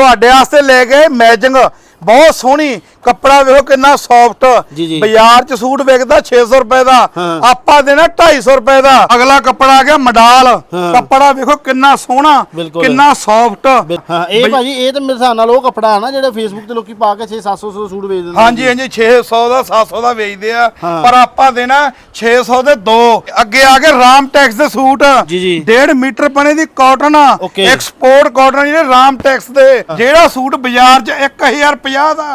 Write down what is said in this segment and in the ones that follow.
ਤੁਹਾਡੇ ਵਾਸਤੇ ਲੈ ਗਏ ਮੈਜਿੰਗ। ਬਹੁਤ ਸੋਹਣੀ ਕੱਪੜਾ ਵੇਖੋ ਕਿੰਨਾ ਸੌਫਟ। ਬਾਜ਼ਾਰ 'ਚ ਸੂਟ ਵਿਕਦਾ 600 ਰੁਪਏ ਦਾ। ਆਪਾਂ ਦੇਣਾ 250 ਰੁਪਏ ਦਾ ਅਗਲਾ ਕੱਪੜਾ ਆ ਗਿਆ ਮਡਾਲ। ਕੱਪੜਾ ਵੇਖੋ ਕਿੰਨਾ ਸੋਹਣਾ। ਕਿੰਨਾ ਸੌਫਟ ਹਾਂ ਇਹ ਭਾਜੀ ਇਹ ਤਾਂ ਮੇਰੇ ਹਿਸਾਬ ਨਾਲ ਉਹ ਕੱਪੜਾ ਹੈ ਨਾ ਜਿਹੜੇ ਫੇਸਬੁੱਕ ਤੇ ਲੋਕੀ ਪਾ ਕੇ 6-700 ਸੂਟ ਵੇਚ ਦਿੰਦੇ ਹਾਂਜੀ ਹਾਂਜੀ 600 ਦਾ 700 ਦਾ ਵੇਚਦੇ ਆ। ਪਰ ਆਪਾਂ ਦੇਣਾ 600 ਦੇ ਦੋ ਅੱਗੇ ਆ ਗਏ ਰਾਮ ਟੈਕਸ ਦੇ ਸੂਟ ਜੀ, ਜੀ। 1.5 ਮੀਟਰ ਬਣੇ ਦੀ ਕਾਟਨ। ਐਕਸਪੋਰਟ ਕਾਟਨ ਜਿਹੜੇ ਰਾਮ ਟੈਕਸ ਦੇ ਜਿਹੜਾ ਸੂਟ ਬਾਜ਼ਾਰ 'ਚ 1050 ਦਾ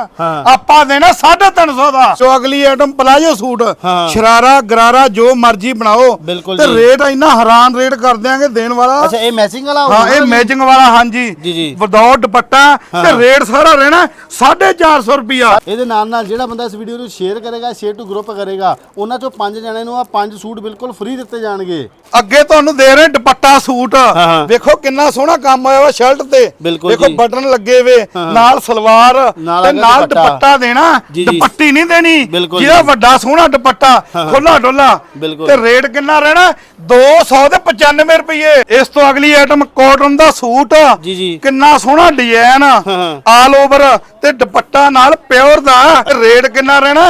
ਆਪਾਂ ਦੇਣਾ 350 ਦਾ ਸੋ ਅਗਲੀ ਆਈਟਮ ਪਲਾਜੋ ਸੂਟ ਹਾਂ। ਸ਼ਰਾਰਾ ਗਰਾਰਾ ਜੋ ਮਰਜ਼ੀ ਬਣਾਓ ਬਿਲਕੁਲ ਤੇ ਜੀ। ਰੇਟ ਇੰਨਾ ਹੈਰਾਨ ਰੇਟ ਕਰ ਦਿਆਂਗੇ ਦੇਣ ਵਾਲਾ ਅੱਛਾ ਇਹ ਮੈਚਿੰਗ ਵਾਲਾ ਹਾਂ ਇਹ? ਮੈਚਿੰਗ ਵਾਲਾ ਹਾਂਜੀ ਜੀ, ਜੀ। ਵਿਦਆਊਟ ਦੁਪੱਟਾ ਤੇ। ਰੇਟ ਸਾਰਾ ਰਹਿਣਾ 450 ਰੁਪਿਆ ਇਹਦੇ ਨਾਲ ਨਾਲ ਜਿਹੜਾ ਬੰਦਾ ਇਸ ਵੀਡੀਓ ਨੂੰ ਸ਼ੇਅਰ ਕਰੇਗਾ ਸ਼ੇਅਰ ਟੂ ਗਰੁੱਪ ਕਰੇਗਾ ਉਹਨਾਂ ਚੋਂ ਪੰਜ ਜਣਿਆਂ ਨੂੰ ਆ ਪੰਜ ਸੂਟ ਬਿਲਕੁਲ ਫ੍ਰੀ ਦਿੱਤੇ ਜਾਣਗੇ ਅੱਗੇ ਤੁਹਾਨੂੰ ਦੇ ਰਹੇ ਦੁਪੱਟਾ ਸੂਟ ਹਾਂ। ਵੇਖੋ ਕਿੰਨਾ ਸੋਹਣਾ ਕੰਮ ਹੋਇਆ ਵਾ ਸ਼ਰਟ ਤੇ ਬਿਲਕੁਲ ਵੇਖੋ ਜੀ। ਬਟਨ ਲੱਗੇ ਵੇ। ਨਾਲ ਸਲਵਾਰ ਨਾਲ ਤੇ ਅਗਰ ਨਾਲ ਦੁਪੱਟਾ। ਦੁਪੱਟਾ ਦੇਣਾ ਜੀ, ਜੀ। ਦੁਪੱਟੀ ਨਹੀਂ ਦੇਣੀ ਬਿਲਕੁਲ ਜਿਹਦਾ ਜੀ। ਵੱਡਾ ਸੋਹਣਾ ਦੁਪੱਟਾ। ਖੁੱਲਾ ਡੁੱਲਾ ਬਿਲਕੁਲ। ਤੇ ਰੇਟ ਕਿੰਨਾ ਰਹਿਣਾ 200 ਤੇ 95 ਰੁਪਏ ਇਸ ਤੋਂ ਅਗਲੀ ਆਈਟਮ ਕਾਟਨ ਦਾ ਸੂਟ ਜੀ, ਜੀ। ਕਿੰਨਾ ਸੋਹਣਾ ਡਿਜ਼ਾਈਨ ਹਾਂ। ਆਲ ਓਵਰ ਤੇ ਦੁਪੱਟਾ ਨਾਲ ਪਿਓਰ ਦਾ ਰੇਟ ਕਿੰਨਾ ਰਹਿਣਾ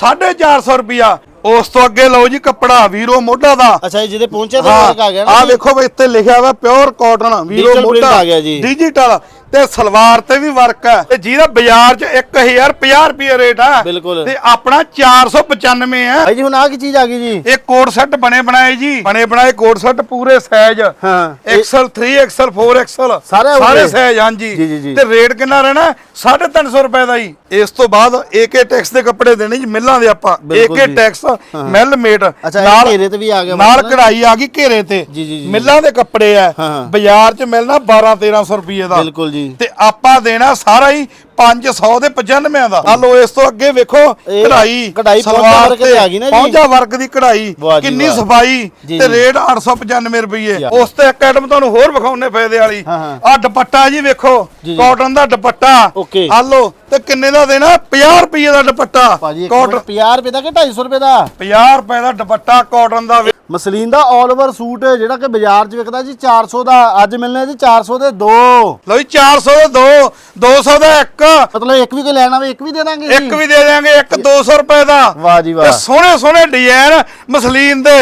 450 ਰੁਪਿਆ ਉਸ ਤੋਂ ਅੱਗੇ ਲਓ ਜੀ ਕੱਪੜਾ ਵੀਰੋ ਮੋਢਾ ਦਾ। ਅੱਛਾ ਇਹ ਜਿਹਦੇ ਪਹੁੰਚੇ ਤੇ ਹਾਂ ਵਰਕ ਆ ਗਿਆ ਨਾ ਆ ਜੀ? ਵੇਖੋ ਵੀ ਇੱਥੇ ਲਿਖਿਆ ਵਾ ਪਿਓਰ ਕਾਟਨ ਵੀਰੋ Digital print ਮੋਢਾ ਆ ਗਿਆ ਜੀ। ਡਿਜੀਟਲ ਤੇ ਸਲਵਾਰ ਤੇ ਵੀ ਵਰਕ ਹੈ। ਤੇ ਜਿਹਦਾ ਬਾਜ਼ਾਰ 'ਚ 1050 ਰੁਪਏ ਰੇਟ ਆ ਬਿਲਕੁਲ। ਤੇ ਆਪਣਾ 495 ਹੈ। ਭਾਈ ਜੀ ਹੁਣ ਆ ਕੀ ਚੀਜ਼ ਆ ਗਈ ਜੀ? ਇਹ ਕੋਟ ਸੈੱਟ ਬਣੇ ਬਣਾਏ ਜੀ। ਬਣੇ ਬਣਾਏ ਕੋਟ ਸੈੱਟ ਪੂਰੇ ਸਾਈਜ਼ ਹਾਂ। ਐਕਸਲ 3 ਐਕਸਲ 4 ਐਕਸਲ ਸਾਰੇ ਸਾਰੇ? ਸਾਈਜ਼ ਹਾਂਜੀ ਜੀ, ਜੀ, ਜੀ। ਤੇ ਰੇਟ ਕਿੰਨਾ ਰਹਿਣਾ? 350 ਰੁਪਏ ਦਾ ਹੀ ਇਸ ਤੋਂ ਬਾਅਦ ਏਕੇ ਟੈਕਸ ਦੇ ਕੱਪੜੇ ਦੇਣੇ ਜੀ ਮਿੱਲਾਂ ਦੇ ਆਪਾਂ। ਬਿਲਕੁਲ ਏਕੇ ਜੀ। ਟੈਕਸ ਮਿਲ ਮੇਟ ਅੱਛਾ ਇਹ ਘੇਰੇ ਤੇ ਵੀ ਆ ਗਿਆ ਨਾਲ ਮਤਲਬ। ਕਢਾਈ ਆ ਗਈ ਘੇਰੇ ਤੇ ਜੀ, ਜੀ, ਜੀ। ਮਿੱਲਾਂ ਦੇ ਕੱਪੜੇ ਆ ਹਾਂ। ਬਾਜ਼ਾਰ 'ਚ ਮਿਲਣਾ 12 1300 ਰੁਪਏ ਦਾ ਬਿਲਕੁਲ ਜੀ ਤੇ ਆਪਾਂ ਦੇਣਾ ਸਾਰਾ ਹੀ 500 ਦੇ 95 ਦਾ ਆ ਲੋ ਇਸ ਤੋਂ ਅੱਗੇ ਵੇਖੋ ਕਢਾਈ ਕਢਾਈ ਸਲਵਾਰ ਤੇ ਆ ਗਈ ਨਾ ਜੀ। ਪਹੁੰਚਾ ਵਰਕ ਦੀ ਕਢਾਈ ਕਿੰਨੀ। ਸਫ਼ਾਈ ਤੇ। ਰੇਟ 895 ਰੁਪਏ। ਉਸ ਤੇ ਇੱਕ ਆਈਟਮ ਤੁਹਾਨੂੰ ਹੋਰ ਵਿਖਾਉਣੇ ਫਾਇਦੇ ਵਾਲੀ। ਆ ਦੁਪੱਟਾ ਜੀ ਵੇਖੋ। ਕਾਟਨ ਦਾ ਦੁਪੱਟਾ। ਆ ਲੋ ਤੇ ਕਿੰਨੇ ਦਾ ਦੇਣਾ 50 ਰੁਪਏ ਦਾ ਦੁਪੱਟਾ ਕਾਟਨ ਮਿੰਟ 50 ਰੁਪਏ ਦਾ ਕਿ 250 ਰੁਪਏ ਦਾ 50 ਰੁਪਏ ਦਾ ਦੁਪੱਟਾ ਕਾਟਨ ਦਾ ਮਸਲੀਨ ਦਾ 올 ਓਵਰ ਸੂਟ ਜਿਹੜਾ ਕਿ ਬਾਜ਼ਾਰ 'ਚ ਵਿਕਦਾ ਜੀ 400 ਦਾ ਅੱਜ ਮਿਲਣਾ ਜੀ 400 ਦੇ ਦੋ। ਲਓ ਜੀ 400 ਦਾ ਦੋ 200 ਦਾ ਇੱਕ। ਮਤਲਬ ਇੱਕ ਵੀ ਕੋਈ ਲੈਣਾ ਵੇ ਇੱਕ ਵੀ ਦੇ ਦਾਂਗੇ ਇੱਕ ਵੀ ਦੇ ਦਿਆਂਗੇ ਇੱਕ 200 ਰੁਪਏ ਦਾ। ਵਾਹ ਜੀ ਵਾਹ। ਸੋਹਣੇ ਸੋਹਣੇ ਡਿਜ਼ਾਈਨ ਮਸਲੀਨ ਦੇ।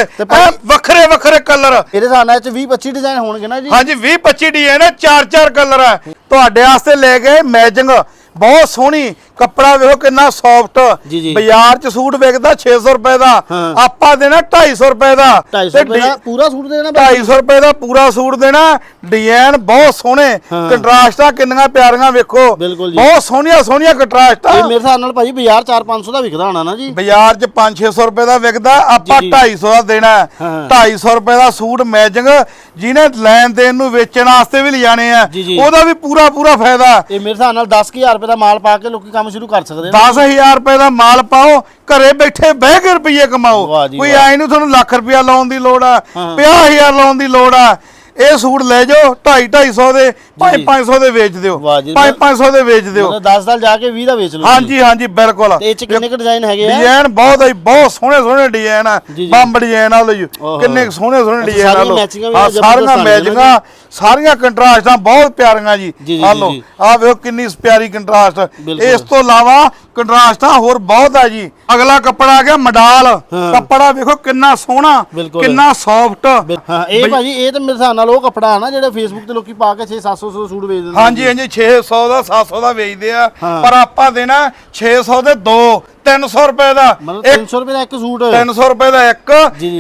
ਵੱਖਰੇ ਵੱਖਰੇ ਕਲਰ ਇਹਦੇ ਇਹ 'ਚ 20 25 ਡਿਜ਼ਾਈਨ ਹੋਣਗੇ ਨਾ ਜੀ। ਹਾਂਜੀ 20 25 ਡਿਜ਼ਾਈਨ ਹੈ ਚਾਰ ਚਾਰ ਕਲਰ ਹੈ। ਤੁਹਾਡੇ ਵਾਸਤੇ ਲੈ ਗਏ ਮੈਚਿੰਗ ਬਹੁਤ ਸੋਹਣੀ ਕੱਪੜਾ ਵੇਖੋ ਕਿੰਨਾ ਸੌਫਟ ਜੀ, ਜੀ। ਬਾਜ਼ਾਰ 'ਚ ਸੂਟ ਵਿਕਦਾ 600 ਰੁਪਏ ਦਾ ਹਾਂ। ਆਪਾਂ ਦੇਣਾ 250 ਰੁਪਏ ਦਾ 250 ਤੇ ਰੁਪਏ ਦਾ ਪੂਰਾ ਸੂਟ ਦੇਣਾ ਭਾਈ 250 ਰੁਪਏ ਦਾ ਪੂਰਾ ਸੂਟ ਦੇਣਾ ਡਿਜ਼ਾਈਨ ਬਹੁਤ ਸੋਹਣੇ ਹਾਂ। ਕੰਟਰਾਸਟਾਂ ਕਿੰਨੀਆਂ ਪਿਆਰੀਆਂ ਵੇਖੋ ਬਿਲਕੁਲ ਜੀ। ਬਹੁਤ ਸੋਹਣੀਆਂ ਸੋਹਣੀਆਂ ਕੰਟਰਾਸਟਾਂ ਇਹ ਮੇਰੇ ਹਿਸਾਬ ਨਾਲ ਭਾਜੀ ਬਾਜ਼ਾਰ 4-500 ਦਾ ਵਿਕਦਾ ਹੋਣਾ ਨਾ ਜੀ ਬਾਜ਼ਾਰ 'ਚ 5-600 ਰੁਪਏ ਦਾ ਵਿਕਦਾ ਆਪਾਂ ਜੀ, ਜੀ। 250 ਦਾ ਦੇਣਾ ਹੈ। ਹਾਂ। 250 ਰੁਪਏ ਦਾ ਸੂਟ ਮੈਚਿੰਗ ਜਿਹਨੇ ਲੈਣ ਦੇਣ ਨੂੰ ਵੇਚਣ ਵਾਸਤੇ ਵੀ ਲਿਜਾਣੇ ਆ ਜੀ, ਜੀ। ਉਹਦਾ ਵੀ ਪੂਰਾ ਪੂਰਾ ਫਾਇਦਾ ਇਹ ਮੇਰੇ ਹਿਸਾਬ ਨਾਲ 10000 ਰੁਪਏ ਦਾ ਮਾਲ ਪਾ ਕੇ ਲੋਕੀ ਕੰਮ ਸ਼ੁਰੂ ਕਰ ਸਕਦੇ ਨੇ। 10000 ਰੁਪਏ ਦਾ ਮਾਲ ਪਾਓ ਘਰੇ ਬੈਠੇ ਬਹਿ ਕੇ ਰੁਪਏ ਕਮਾਓ। ਵਾਹ ਜੀ ਕੋਈ ਵਾਹ। ਐ ਨੂੰ ਤੁਹਾਨੂੰ ਲੱਖ ਰੁਪਇਆ ਲਾਉਣ ਦੀ ਲੋੜ ਆ ਹਾਂ। 50000 ਲਾਉਣ ਦੀ ਲੋੜ ਆ। ਇਹ ਸੂਟ ਲੈ ਜਾਓ 2.5 250 ਦੇ 5 500 ਦੇ ਵੇਚ ਦਿਓ ਵਾਹ ਜੀ, 5 500 ਦੇ ਵੇਚ ਦਿਓ। ਮਤਲਬ 10 ਸਾਲ ਜਾ ਕੇ 20 ਦਾ ਵੇਚ ਲਓ ਜੀ। ਹਾਂਜੀ ਹਾਂਜੀ ਬਿਲਕੁਲ। ਤੇ ਇਹ 'ਚ ਕਿੰਨੇ ਕੁ ਡਿਜ਼ਾਈਨ ਹੈਗੇ ਆ? ਡਿਜ਼ਾਈਨ ਬਹੁਤ ਹੈ ਬਹੁਤ ਸੋਹਣੇ ਸੋਹਣੇ ਡਿਜ਼ਾਈਨ ਆ। ਜੀ, ਜੀ। ਬੰਬ ਡਿਜ਼ਾਈਨ ਆ ਲਓ ਓਹੋ। ਕਿੰਨੇ ਕੁ ਸੋਹਣੇ ਸੋਹਣੇ ਅੱਛਾ, ਡਿਜ਼ਾਈਨ ਆ ਸਾਰੀਆਂ ਮੈਚਿੰਗਾਂ ਵੀ ਜ਼ਬਰਦਸਤ ਸਾਰੀਆਂ ਆਉਂਦੀਆਂ ਨੇ ਮੈਚਿੰਗਾਂ ਸਾਰੀਆਂ ਕੰਟਰਾਸਟਾਂ ਬਹੁਤ ਪਿਆਰੀਆਂ ਜੀ ਆ ਜੀ। ਆ ਵੇਖੋ ਕਿੰਨੀ ਪਿਆਰੀ ਕੰਟਰਾਸਟ। ਇਸ ਤੋਂ ਇਲਾਵਾ ਕੰਟਰਾਸਟਾਂ ਹੋਰ ਬਹੁਤ ਆ ਜੀ ਅਗਲਾ ਕੱਪੜਾ ਆ ਗਿਆ ਮਡਾਲ। ਕੱਪੜਾ ਵੇਖੋ ਕਿੰਨਾ ਸੋਹਣਾ। ਕਿੰਨਾ ਸੌਫਟ ਹਾਂ ਇਹ ਭਾਜੀ ਇਹ ਤਾਂ ਮੇਰੇ ਹਿਸਾਬ ਨਾਲ ਉਹ ਕੱਪੜਾ ਹੈ ਨਾ ਜਿਹੜੇ ਫੇਸਬੁੱਕ ਤੇ ਲੋਕੀ ਪਾ ਕੇ 6-700 ਸੂਟ ਵੇਚ ਦਿੰਦੇ ਹਾਂਜੀ ਹਾਂਜੀ 600 ਦਾ 700 ਦਾ ਵੇਚਦੇ ਆ। ਪਰ ਆਪਾਂ ਦੇਣਾ 600 ਦੇ ਦੋ 300 ਰੁਪਏ ਦਾ। ਮਤਲਬ ਇੱਕ 300 ਰੁਪਏ ਦਾ ਇੱਕ ਸੂਟ? 300 ਰੁਪਏ ਦਾ ਇੱਕ।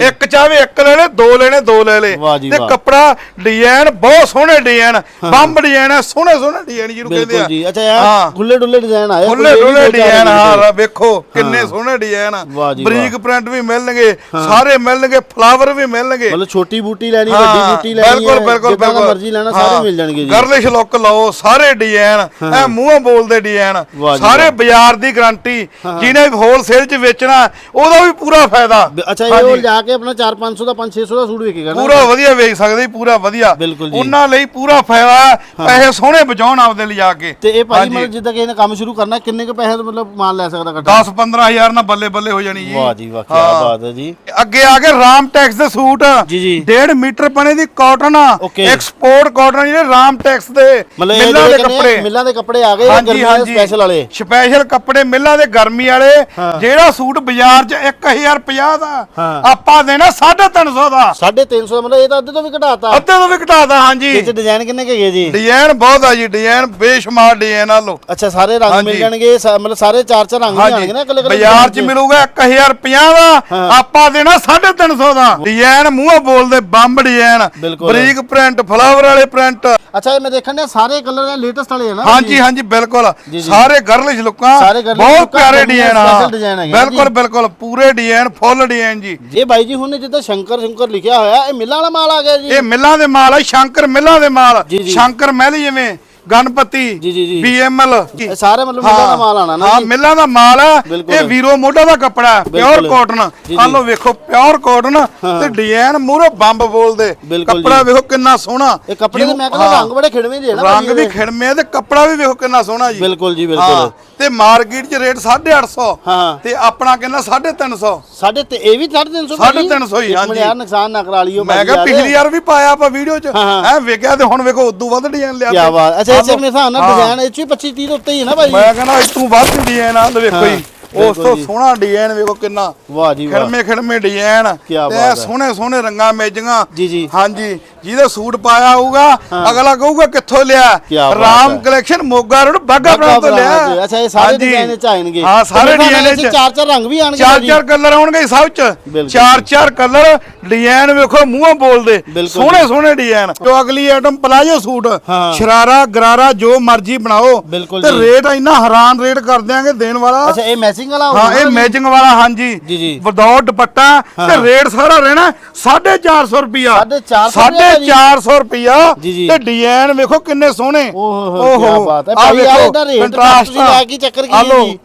ਇੱਕ ਚਾਹਵੇ ਇੱਕ ਲੈਣੇ ਦੋ ਲੈਣੇ ਦੋ ਲੈ ਲੇ। ਤੇ। ਕੱਪੜਾ ਡਿਜ਼ਾਈਨ ਬਹੁਤ ਸੋਹਣੇ ਡਿਜ਼ਾਈਨ ਬੰਬ ਡਿਜ਼ਾਈਨ ਹੈ ਸੋਹਣੇ ਸੋਹਣੇ ਡਿਜ਼ਾਈਨ ਜਿਹਨੂੰ ਕਹਿੰਦੇ ਬਿਲਕੁਲ ਆ। ਜੀ। ਅੱਛਾ। ਯਾਰ ਖੁੱਲੇ ਡੁੱਲੇ ਡਿਜ਼ਾਈਨ ਆਏ ਖੁੱਲੇ ਡੁੱਲੇ ਡਿਜ਼ਾਈਨ ਹਾਂ ਵੇਖੋ ਕਿੰਨੇ। ਸੋਹਣੇ ਡਿਜ਼ਾਈਨ ਆ। ਬਰੀਕ ਪ੍ਰਿੰਟ ਵੀ ਮਿਲਣਗੇ ਸਾਰੇ ਮਿਲਣਗੇ ਫਲਾਵਰ ਵੀ ਮਿਲਣਗੇ। ਮਤਲਬ ਛੋਟੀ ਬੂਟੀ ਲੈਣੀ ਵੱਡੀ ਬੂਟੀ ਲੈਣੀ ਬਿਲਕੁਲ ਬਿਲਕੁਲ ਬਿਲਕੁਲ। ਮਰਜ਼ੀ ਲੈਣਾ ਸਾਰੇ ਮਿਲ ਜਾਣਗੇ ਜੀ। ਗਰਲਿਸ਼ ਲੁੱਕ ਲਓ ਸਾਰੇ ਡਿਜ਼ਾਈਨ ਐ ਮੂੰਹੋਂ ਬੋਲਦੇ ਡਿਜ਼ਾਈਨ ਸਾਰੇ। ਬਾਜ਼ਾਰ ਦੀ ਗਾਰੰਟੀ ਜਿਹਨੇ ਜਿਹਨੇ ਹੋਲਸੇਲ 'ਚ ਵੇਚਣਾ ਉਹਦਾ ਵੀ ਪੂਰਾ ਫਾਇਦਾ। ਅੱਛਾ ਇਹ ਉਹ ਜਾ ਕੇ ਆਪਣਾ 4-500 ਦਾ 5-600 ਦਾ ਸੂਟ ਵੇਚੇਗਾ ਨਾ। ਪੂਰਾ ਵਧੀਆ ਵੇਚ ਸਕਦੇ ਪੂਰਾ ਵਧੀਆ। ਬਿਲਕੁਲ ਜੀ। ਉਹਨਾਂ ਲਈ ਪੂਰਾ ਫਾਇਦਾ ਪੈਸੇ ਸੋਹਣੇ ਬਚਾਉਣ ਆਪਦੇ ਲਿਜਾ ਕੇ। ਤੇ ਇਹ ਹਾਂਜੀ। ਮਤਲਬ ਜਿੱਦਾਂ ਕਿ ਇਹਨੇ ਕੰਮ ਸ਼ੁਰੂ ਕਰਨਾ ਕਿੰਨੇ ਕੁ ਪੈਸੇ ਮਤਲਬ ਮਾਲ ਲੈ ਸਕਦਾ ਇਕੱਠਾ 10 15000 ਨਾਲ ਬੱਲੇ ਬੱਲੇ ਹੋ ਜਾਣੀ ਜੀ। ਵਾਹ ਜੀ ਵਾਹ ਕੀ ਹਾਂ। ਬਾਤ ਹੈ ਜੀ। ਅੱਗੇ ਆ ਕੇ ਰਾਮ ਟੈਕਸ ਦੇ ਸੂਟ। ਜੀ, ਜੀ। 1.5 ਮੀਟਰ ਪਣੇ ਦੀ ਕਾਟਨ Okay। ਐਕਸਪੋਰਟ ਕਾਟਨ ਜਿਹੜੇ ਰਾਮ ਟੈਕਸ ਦੇ ਮਤਲਬ ਇਹ ਮਿੱਲਾਂ ਦੇ ਜਿਹੜੇ ਕੱਪੜੇ। ਮਿੱਲਾਂ ਦੇ ਕੱਪੜੇ ਆ ਗਏ ਦੇ ਸਪੈਸ਼ਲ ਵਾਲੇ? ਸਪੈਸ਼ਲ ਕੱਪੜੇ ਮਿੱਲਾਂ ਦੇ ਗਰਮੀ ਵਾਲੇ ਹਾਂ। ਜਿਹੜਾ ਸੂਟ ਬਾਜ਼ਾਰ 'ਚ 1050 ਦਾ। ਆਪਾਂ ਦੇਣਾ 350 ਦਾ। 350 ਦਾ ਮਤਲਬ ਇਹ ਤਾਂ ਅੱਧੇ ਤੋਂ ਵੀ ਘਟਾਤਾ। ਅੱਧੇ ਤੋਂ ਵੀ ਘਟਾਦਾ ਹਾਂਜੀ। ਇਹ ਚ ਡਿਜ਼ਾਈਨ ਕਿੰਨੇ ਕੁ ਹੈਗੇ ਜੀ? ਡਿਜ਼ਾਈਨ ਬਹੁਤ ਆ ਜੀ ਡਿਜ਼ਾਈਨ ਬੇਸ਼ੁਮਾਰ ਡਿਜ਼ਾਈਨ ਆ ਲੋ ਅੱਛਾ ਸਾਰੇ ਰੰਗ ਮਿਲ। ਜਾਣਗੇ ਸਾ- ਮਤਲਬ ਸਾਰੇ ਚਾਰ ਚਾਰ ਰੰਗ ਵੀ ਆਣਗੇ ਨਾ ਇਕੱਲੇ ਇਕੱਲੇ ਬਾਜ਼ਾਰ 'ਚ ਮਿਲੂਗਾ 1050 ਦਾ। ਆਪਾਂ ਦੇਣਾ 350 ਦਾ। ਡਿਜ਼ਾਈਨ ਮੂੰਹੋਂ ਬੋਲਦੇ ਬੰਬ ਡਿਜ਼ਾਈਨ। ਬਰੀਕ ਪ੍ਰਿੰਟ ਫਲਾਵਰ ਵਾਲੇ ਪ੍ਰਿੰਟ ਅੱਛਾ ਇਹ ਮੈਂ ਦੇਖਣ ਡਿਆ ਸਾਰੇ ਕਲਰ ਦਾ ਲੇਟੈਸਟ ਵਾਲੇ ਹੈ ਨਾ? ਹਾਂਜੀ ਹਾਂਜੀ ਬਿਲਕੁਲ। ਸਾਰੇ ਗਰਲਿਸ਼ ਲੁੱਕਾਂ ਬਹੁਤ ਪਿਆਰੇ ਗਰਮੀਆਂ ਡਿਜ਼ਾਈਨ ਆ special design ਹੈਗੇ ਨਾ ਬਿਲਕੁਲ ਜੀ। ਬਿਲਕੁਲ ਪੂਰੇ ਡਿਜ਼ਾਈਨ ਫੁੱਲ ਡਿਜ਼ਾਈਨ ਜੀ ਇਹ ਬਾਈ ਜੀ ਹੁਣ ਜਿੱਦਾਂ ਸ਼ੰਕਰ ਸ਼ੰਕਰ ਲਿਖਿਆ ਹੋਇਆ ਇਹ ਮਿੱਲਾਂ ਵਾਲਾ ਮਾਲ ਆ ਗਿਆ ਜੀ ਇਹ ਮਿੱਲਾਂ ਦੇ ਮਾਲ ਆ ਸ਼ੰਕਰ ਮਿੱਲਾਂ ਦੇ ਮਾਲ ਜੀ, ਜੀ। ਸ਼ੰਕਰ ਮਹਿਲ ਜਿਵੇਂ ਗਣਪਤੀ ਜੀ, ਜੀ, ਜੀ। ਬੀਐਮਐਲ ਇਹ ਸਾਰੇ ਮਤਲਬ ਮਿੱਲਾਂ ਦਾ ਮਾਲ ਆਣਾ ਨਾ ਹਾਂ ਜੀ ਮਿੱਲਾਂ ਦਾ ਮਾਲ ਆ ਬਿਲਕੁਲ। ਇਹ ਵੀਰੋ ਮੋਢਾ ਦਾ ਕੱਪੜਾ ਹੈ ਪਿਓਰ ਬਿਲਕੁਲ। ਕਾਟਨ ਜੀ, ਆ ਜੀ। ਲੋ ਵੇਖੋ ਪਿਓਰ ਕਾਟਨ ਤੇ ਡਿਜ਼ਾਈਨ ਮੂਰੇ ਬੰਬ ਬੋਲਦੇ ਬਿਲਕੁਲ ਕੱਪੜਾ ਜੀ। ਵੇਖੋ ਕਿੰਨਾ ਸੋਹਣਾ ਇਹ ਕੱਪੜੇ ਦੇ ਮੈਂ ਕਹਿੰਦਾ ਹਾਂ, ਰੰਗ ਬੜੇ ਖਿੜਵੇਂ ਜਿਹੇ ਨਾ ਰੰਗ ਵੀ ਇਹਦੇ। ਖਿੜਮੇ ਤੇ ਕੱਪੜਾ ਵੀ ਵੇਖੋ ਕਿੰਨਾ ਸੋਹਣਾ ਜੀ ਬਿਲਕੁਲ ਜੀ ਹਾਂ ਬਿਲਕੁਲ ਤੇ ਮਾਰਕੀਟ 'ਚ ਰੇਟ 850 ਹਾਂ ਤੇ ਆਪਣਾ ਕਹਿੰਦਾ 350 ਸਾਡੇ ਤੇ ਇਹ ਵੀ 350 350 ਹੀ, ਹਾਂਜੀ। ਯਾਰ ਨੁਕਸਾਨ ਨਾ ਕਰਾ ਲਿਓ ਮੈਂ ਕਿਹਾ ਯਾਰ। ਪਿਛਲੀ ਵਾਰ ਵੀ ਪਾਇਆ ਆਪਾਂ ਵੀਡੀਓ 'ਚ ਹਾਂ, ਵੇਖਿਆ ਤੇ ਹੁਣ ਵੇਖੋ ਉਦੋਂ ਵੱਧ ਡਿਜ਼ਾਈਨ ਲਿਆ ਕੀ। ਬਾਤ ਅੱਛਾ ਇਸੇ। ਮੇਰੇ ਹਿਸਾਬ ਨਾਲ। ਡਿਜ਼ਾਈਨ ਇਹ 'ਚ ਵੀ 25 30 ਦੇ ਉੱਤੇ ਹੀ ਹੈ ਨਾ ਭਾਜੀ ਮੈਂ ਕਹਿੰਦਾ ਇਸ ਤੋਂ ਵੱਧ ਡਿਜ਼ਾਈਨ ਆ ਵੇਖੋ ਜੀ ਉਸ ਤੋਂ। ਸੋਹਣਾ ਡਿਜ਼ਾਈਨ ਵੇਖੋ ਕਿੰਨਾ ਵਾਹ ਜੀ ਵਾਹ। ਖੜਮੇ ਖੜਮੇ ਡਿਜ਼ਾਈਨ ਤੇ। ਸੋਹਣੇ ਸੋਹਣੇ ਰੰਗਾਂ ਮੇਜੀਆਂ। ਜੀ ਜੀ। ਹਾਂਜੀ ਜਿਹਦੇ ਸੂਟ ਪਾਇਆ ਹੋਊਗਾ ਅਗਲਾ ਕਹੂਗਾ ਕਿੱਥੋਂ ਲਿਆ? ਰਾਮ। ਕਲੈਕਸ਼ਨ ਮੋਗਾ ਰੋਡ ਬਾਗਾ ਪੁਰਾਣਾ ਤੋਂ ਲਿਆ। ਅੱਛਾ ਇਹ ਸਾਰੇ। ਡਿਜ਼ਾਈਨ ਚ ਆਣਗੇ ਹਾਂ ਸਾਰੇ ਡਿਜ਼ਾਈਨ ਚ ਚਾਰ ਚਾਰ ਰੰਗ ਵੀ ਆਣਗੇ ਚਾਰ। ਚਾਰ ਕਲਰ ਆਉਣਗੇ ਸਭ ਚ। ਚਾਰ ਚਾਰ ਕਲਰ ਡਿਜ਼ਾਈਨ ਵੇਖੋ ਮੂੰਹੋਂ ਬੋਲਦੇ। ਸੋਹਣੇ ਸੋਹਣੇ ਡਿਜ਼ਾਈਨ ਜੋ ਅਗਲੀ item palazzo suit. Sharara gharara ਜੋ ਮਰਜ਼ੀ ਬਣਾਓ। ਤੇ। ਰੇਟ ਇੰਨਾ ਹੈਰਾਨ ਰੇਟ ਕਰ ਦਿਆਂਗੇ ਦੇਣ ਵਾਲਾ। ਅੱਛਾ ਇਹ ਮੈਚਿੰਗ ਵਾਲਾ ਹਾਂ ਇਹ? ਮੈਚਿੰਗ ਵਾਲਾ ਹਾਂਜੀ। ਜੀ, ਜੀ। ਵਿਦਆਊਟ ਦੁਪੱਟਾ ਤੇ ਰੇਟ ਸਾਰਾ ਰਹਿਣਾ 450 ਰੁਪਿਆ 450 450 ਰੁਪਿਆ। ਤੇ ਡਿਜ਼ਾਈਨ ਵੇਖੋ ਕਿੰਨੇ ਸੋਹਣੇ। ਓਹ ਕੀ ਬਾਤ ਹੈ। ਭਾਈ ਵੇਖੋ, ਇਹਦਾ ਰੇਟ ਤੁਸੀਂ ਲੈ ਕੇ ਚੱਕਰ ਕੀ ਜੀ?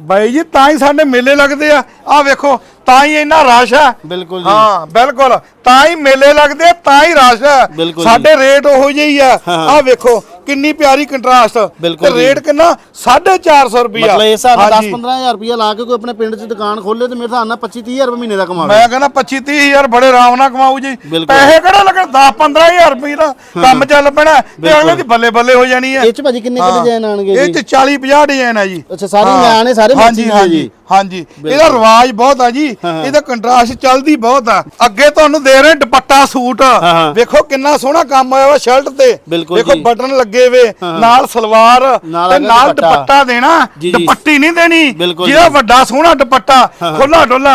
ਬਾਈ ਜੀ ਤਾਂ ਹੀ ਸਾਡੇ ਮੇਲੇ ਲੱਗਦੇ ਆ। ਆ ਵੇਖੋ ਤਾਂ ਹੀ ਇੰਨਾ ਰਸ਼ ਹੈ। ਬਿਲਕੁਲ ਜੀ। ਹਾਂ ਬਿਲਕੁਲ। ਤਾਂ ਹੀ ਮੇਲੇ ਲੱਗਦੇ ਆ, ਤਾਂ ਹੀ ਰਸ਼ ਬਿਲਕੁਲ ਸਾਡੇ ਰੇਟ ਉਹੋ ਜਿਹੇ ਆ। ਆ ਵੇਖੋ ਕਿੰਨੀ ਪਿਆਰੀ ਕੰਟਰਾਸਟ ਤੇ। ਰੇਟ ਕਿੰਨਾ? 450 ਰੁਪਿਆ ਮਤਲਬ ਇਸ ਹਿਸਾਬ ਨਾਲ 10 15000 ਰੁਪਇਆ ਲਾ ਕੇ ਕੋਈ ਆਪਣੇ ਪਿੰਡ 'ਚ ਦੁਕਾਨ ਖੋਲੇ ਤੇ ਮੇਰੇ ਹਿਸਾਬ ਨਾਲ 25 30000 ਰੁਪਏ ਮਹੀਨੇ ਦਾ ਕਮਾਵੇ। ਮੈਂ ਕਹਿੰਦਾ 25 30000 ਬੜੇ ਆਰਾਮ ਨਾਲ ਕਮਾਊ ਜੀ। ਪੈਸੇ ਕਿਹੜਾ ਲੱਗਣ 10 15000 ਰੁਪਏ ਦਾ ਕੰਮ ਚੱਲ ਪੈਣਾ। ਤੇ। ਅਗਲੇ ਦੀ ਬੱਲੇ ਬੱਲੇ ਹੋ ਜਾਣੀ ਹੈ। ਇਹ 'ਚ ਭਾਜੀ ਕਿੰਨੇ ਕੁ ਡਿਜ਼ਾਈਨ ਆਣਗੇ ਇਹ ਜੀ? ਚ 40 50 ਡਿਜ਼ਾਈਨ ਆ ਜੀ। ਅੱਛਾ ਸਾਰੇ। ਨਿਆਣੇ ਸਾਰੇ ਹਾਂਜੀ ਹਾਂਜੀ। ਹਾਂਜੀ। ਇਹਦਾ ਰਿਵਾਜ ਬਹੁਤ ਆ ਜੀ। ਇਹਦਾ ਕੰਟਰਾਸਟ ਚੱਲਦੀ ਬਹੁਤ ਆ। ਅੱਗੇ ਤੁਹਾਨੂੰ ਦੇ ਰਹੇ ਦੁਪੱਟਾ ਸੂਟ। ਵੇਖੋ ਕਿੰਨਾ ਸੋਹਣਾ ਕੰਮ ਹੋਇਆ ਵਾ ਸ਼ਰਟ ਤੇ। ਵੇਖੋ। ਬਟਨ ਲੱਗੇ ਵੇ ਨਾਲ ਸਲਵਾਰ ਤੇ ਨਾਲ ਦੁਪੱਟਾ। ਦੇਣਾ। ਦੁਪੱਟੀ ਨਹੀਂ ਦੇਣੀ। ਬਿਲਕੁਲ ਜਿਹਦਾ ਜੀ। ਵੱਡਾ ਸੋਹਣਾ ਦੁਪੱਟਾ ਖੁੱਲਾ ਡੁੱਲਾ।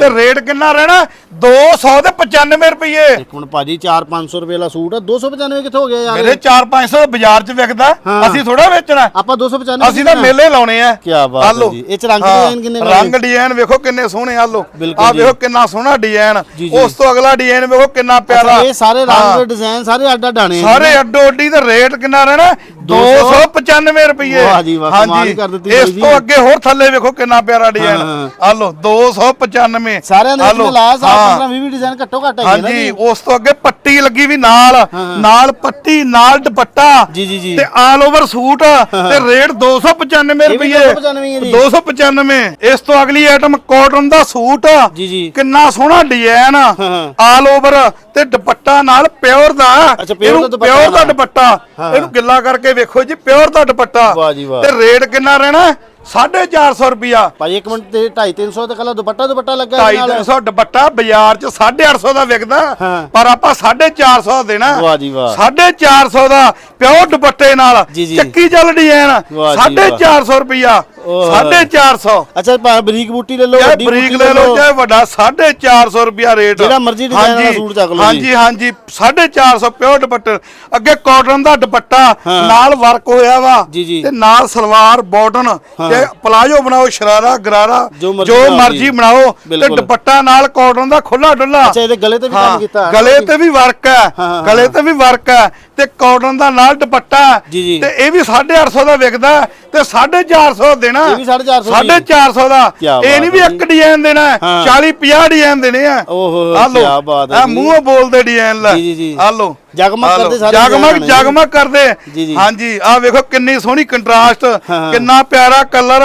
ਤੇ ਰੇਟ ਕਿੰਨਾ ਰਹਿਣਾ? 200 ਤੇ 95 ਰੁਪਏ ਇੱਕ ਮਿੰਟ ਭਾਜੀ 4-500 ਰੁਪਏ ਵਾਲਾ ਸੂਟ ਆ। 295 ਕਿੱਥੋਂ ਹੋ ਗਿਆ ਯਾਰ? ਮੇਰੇ 4-500 ਬਾਜ਼ਾਰ 'ਚ ਵਿਕਦਾ। ਅਸੀਂ ਥੋੜਾ ਵੇਚਣਾ। ਆਪਾਂ 295 ਅਸੀਂ ਤਾਂ ਮੇਲੇ ਲਾਉਣੇ ਆ। ਕਿਆ ਬਾਤ ਹੈ। ਜੀ। ਇਹ 'ਚ ਰੰਗ ਹਾਂ, ਡਿਜ਼ਾਈਨ ਕਿੰਨੇ ਰੰਗ ਡਿਜ਼ਾਈਨ ਵੇਖੋ ਕਿੰਨੇ ਸੋਹਣੇ ਆ ਲੋ। ਆ। ਵੇਖੋ ਕਿੰਨਾ ਸੋਹਣਾ ਡਿਜ਼ਾਈਨ। ਉਸ ਤੋਂ ਅਗਲਾ ਡਿਜ਼ਾਈਨ ਵੇਖੋ ਕਿੰਨਾ ਪਿਆਰਾ। ਇਹ ਸਾਰੇ। ਰੰਗ ਡਿਜ਼ਾਈਨ ਸਾਰੇ ਅੱਡ ਅੱਡ ਆਣੇ ਸਾਰੇ ਅੱਡੋ ਅੱਡੀ ਤੇ ਰੇਟ ਕਿੰਨਾ ਰਹਿਣਾ? 295 ਰੁਪਏ ਵਾਹ ਜੀ ਵਾਹ, ਕਮਾਲ ਕਰ ਦਿੱਤੀ ਇਸ। ਤੋਂ ਅੱਗੇ ਹੋਰ ਥੱਲੇ ਵੇਖੋ ਕਿੰਨਾ ਪਿਆਰਾ ਡਿਜ਼ਾਈਨ। ਆ ਲੋ 295 ਸਾਰਿਆਂ ਦੇ ਵਿੱਚ ਲਾ। ਸਾਰ ਹਾਂ। 15 20 ਡਿਜ਼ਾਈਨ ਘੱਟੋ ਘੱਟ ਹੈਗੇ ਨਾ ਹਾਂਜੀ ਉਸ ਤੋਂ ਅੱਗੇ ਪੱਟੀ ਲੱਗੀ ਵੀ ਨਾਲ। ਨਾਲ ਪੱਟੀ ਨਾਲ ਦੁਪੱਟਾ। ਜੀ ਜੀ ਜੀ। ਤੇ ਆਲ ਓਵਰ ਸੂਟ ਤੇ ਰੇਟ 295 ਇਹ ਵੀ ਰੁਪਏ 295 ਹੈ ਜੀ। 295 ਇਸ ਤੋਂ ਅਗਲੀ ਆਈਟਮ ਕਾਟਨ ਦਾ ਸੂਟ। ਜੀ ਜੀ। ਕਿੰਨਾ ਸੋਹਣਾ ਡਿਜ਼ਾਈਨ। ਆਲ ਓਵਰ ਤੇ ਦੁਪੱਟਾ ਨਾਲ ਪਿਓਰ ਦਾ। ਅੱਛਾ, ਇਹਨੂੰ ਦਾ ਦੁਪੱਟਾ। ਦਾ ਇਹਨੂੰ ਗਿੱਲਾ ਕਰਕੇ ਵੇਖੋ ਜੀ ਪਿਓਰ ਦਾ ਦੁਪੱਟਾ। ਵਾਹ ਜੀ ਵਾਹ। ਤੇ ਰੇਟ ਕਿੰਨਾ ਰਹਿਣਾ? 450 ਰੁਪਿਆ ਭਾਜੀ ਇੱਕ ਮਿੰਟ ਤੇ 2.5 300 ਤੇ ਕੱਲਾ ਦੁਪੱਟਾ ਦੁਪੱਟਾ ਲੱਗਾ ਇਹਦੇ ਨਾਲ? 250 ਦੁਪੱਟਾ ਬਾਜ਼ਾਰ 'ਚ 850 ਦਾ ਵਿਕਦਾ। ਪਰ ਆਪਾਂ 450 ਦਾ ਦੇਣਾ। ਵਾਹ ਜੀ ਵਾਹ। 450 ਦਾ ਪਿਓਰ ਦੁਪੱਟੇ ਨਾਲ। ਚੱਕੀ ਚੱਲ ਡਿਜ਼ਾਈਨ ਵਾਹ ਜੀ 450 ਰੁਪਿਆ। 450 ਅੱਛਾ ਭਾ- ਬਰੀਕ ਬੂਟੀ ਲੈ ਲਓ ਚਾਹੇ ਵੱਡੀ ਬਰੀਕ ਬੂਟੀ ਲੈ ਲਓ ਚਾਹੇ ਵੱਡਾ 450 ਰੁਪਿਆ ਰੇਟ ਜਿਹੜਾ ਮਰਜ਼ੀ ਵਾਲਾ ਹਾਂਜੀ, ਸੂਟ ਚੱਕ ਲਓ ਜੀ। ਹਾਂਜੀ ਹਾਂਜੀ 450 ਪਿਓਰ ਦੁਪੱਟੇ ਅੱਗੇ ਕਾਟਨ ਦਾ ਦੁਪੱਟਾ। ਨਾਲ ਵਰਕ ਹੋਇਆ ਵਾ ਜੀ, ਜੀ। ਤੇ ਨਾਲ ਸਲਵਾਰ ਬਾਟਨ ਤੇ ਪਲਾਜੋ ਬਣਾਓ ਸ਼ਰਾਰਾ ਗਰਾਰਾ ਜੋ ਮਰਜ਼ੀ ਬਣਾਓ ਮਰਜ਼ੀ ਜੀ। ਬਣਾਓ ਤੇ ਬਿਲਕੁਲ। ਦੁਪੱਟਾ ਨਾਲ ਕਾਟਨ ਦਾ ਖੁੱਲਾ ਡੁੱਲਾ ਅੱਛਾ ਇਹਦੇ ਗਲੇ ਤੇ ਵੀ ਕੰਮ ਕੀਤਾ ਗਲੇ? ਤੇ ਵੀ ਵਰਕ ਹੈ ਹਾਂ, ਹਾਂ, ਗਲੇ ਤੇ ਵੀ ਵਰਕ ਹੈ ਤੇ ਕਾਟਨ ਦਾ ਨਾਲ ਦੁਪੱਟਾ ਜੀ, ਜੀ। ਤੇ ਇਹ ਵੀ 850 ਦਾ ਵਿਕਦਾ ਤੇ 450 ਦੇਣਾ ਇਹ ਵੀ 450 ਦੀ। 450 ਦਾ ਕਿਆ ਇਹ ਨਹੀਂ ਬਾਤ ਵੀ ਹੈ ਇੱਕ ਡਿਜ਼ਾਈਨ ਦੇਣਾ ਹਾਂ। 40 50 ਡਿਜ਼ਾਈਨ ਦੇਣੇ ਆ ਓਹੋ, ਆਹ ਲਓ, ਕਿਆ ਬਾਤ ਹੈ ਆਹ ਜੀ। ਮੂੰਹੋਂ ਬੋਲਦੇ ਡਿਜ਼ਾਈਨ ਲੈ ਜੀ, ਜੀ, ਜੀ। ਆ ਲਓ ਜਗਮਗ ਕਰਦੇ ਸਾਰੇ ਜਗਮਗ। ਜਗਮਗ ਕਰਦੇ। ਹਾਂਜੀ ਆਹ ਵੇਖੋ ਕਿੰਨੀ ਸੋਹਣੀ ਕੰਟਰਾਸਟ। ਕਿੰਨਾ ਪਿਆਰਾ ਕਲਰ।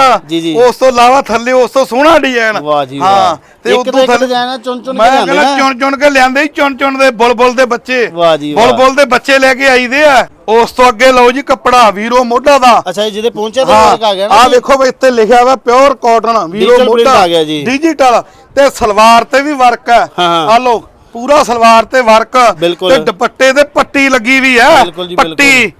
ਉਸ ਤੋਂ ਇਲਾਵਾ ਥੱਲੇ ਉਸ ਤੋਂ ਸੋਹਣਾ ਡਿਜ਼ਾਈਨ ਹਾਂ ਤੇ ਉਦੋਂ ਥੱਲੇ ਹੈ ਚੁਣ ਚੁਣ ਕੇ ਮੈਂ ਲਿਆਂਦੇ ਕਹਿੰਦਾ ਨਾ ਚੁਣ ਚੁਣ ਕੇ ਲਿਆਂਦੇ ਚੁਣ ਚੁਣ ਦੇ ਬੁਲਬੁਲ ਦੇ ਬੱਚੇ ਬੁਲਬੁਲ ਦੇ ਬੱਚੇ ਲੈ ਕੇ ਆਈਦੇ ਆ ਉਸ ਤੋਂ ਅੱਗੇ ਲਓ ਜੀ ਕੱਪੜਾ ਵੀਰੋ ਮੋਢਾ ਦਾ ਅੱਛਾ ਜੀ ਜਿਹਦੇ ਪਹੁੰਚੇ ਤੇ ਵਰਕ ਆ ਗਿਆ ਆ। ਵੇਖੋ ਵੀ ਇੱਥੇ ਲਿਖਿਆ ਵਾ ਪਿਓਰ ਕਾਟਨ ਵੀਰੋ ਮੋਢਾ ਆ ਗਿਆ ਜੀ। ਡਿਜੀਟਲ ਤੇ ਸਲਵਾਰ ਤੇ ਵੀ ਵਰਕ ਹੈ। ਆ ਲਓ ਪੂਰਾ ਸਲਵਾਰ ਤੇ ਵਰਕ। ਤੇ ਦੁਪੱਟੇ ਤੇ ਪੱਟੀ ਲੱਗੀ ਵੀ ਬਿਲਕੁਲ। ਪੱਟੀ।